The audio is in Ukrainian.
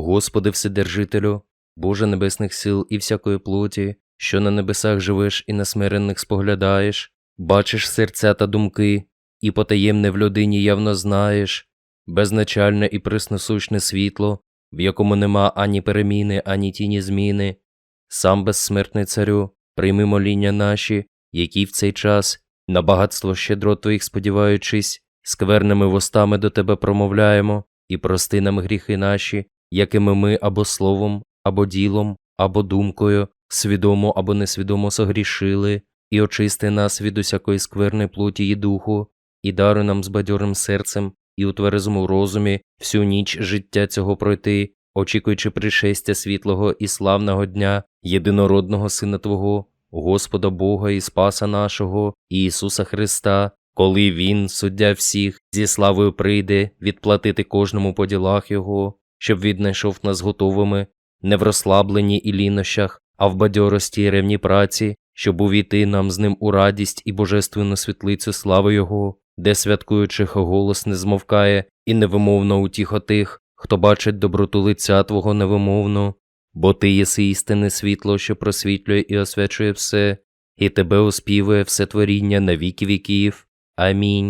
Господи Вседержителю, Боже небесних сил і всякої плоті, що на небесах живеш і на смиренних споглядаєш, бачиш серця та думки, і потаємне в людині явно знаєш, безначальне і пресносущне світло, в якому нема ані переміни, ані тіні зміни. Сам безсмертний царю, прийми моління наші, які в цей час, на багатство щедрот твоїх сподіваючись, скверними вустами до тебе промовляємо, і прости нам гріхи наші, якими ми або словом, або ділом, або думкою, свідомо або несвідомо согрішили, і очисти нас від усякої скверної плоті і духу, і даруй нам з бадьорим серцем і у тверезому розумі всю ніч життя цього пройти, очікуючи пришестя світлого і славного дня, єдинородного Сина Твого, Господа Бога і Спаса нашого, Ісуса Христа, коли Він, суддя всіх, зі славою прийде відплатити кожному по ділах Його, щоб віднайшов нас готовими, не в розслабленні і лінощах, а в бадьорості і ревній праці, щоб увійти нам з ним у радість і божественну світлицю слави Його, де святкуючих голос не змовкає і невимовно утіхо тих, хто бачить доброту лиця Твого невимовно, бо Ти єси істинне світло, що просвітлює і освячує все, і Тебе оспівує все творіння на віки віків. Амінь.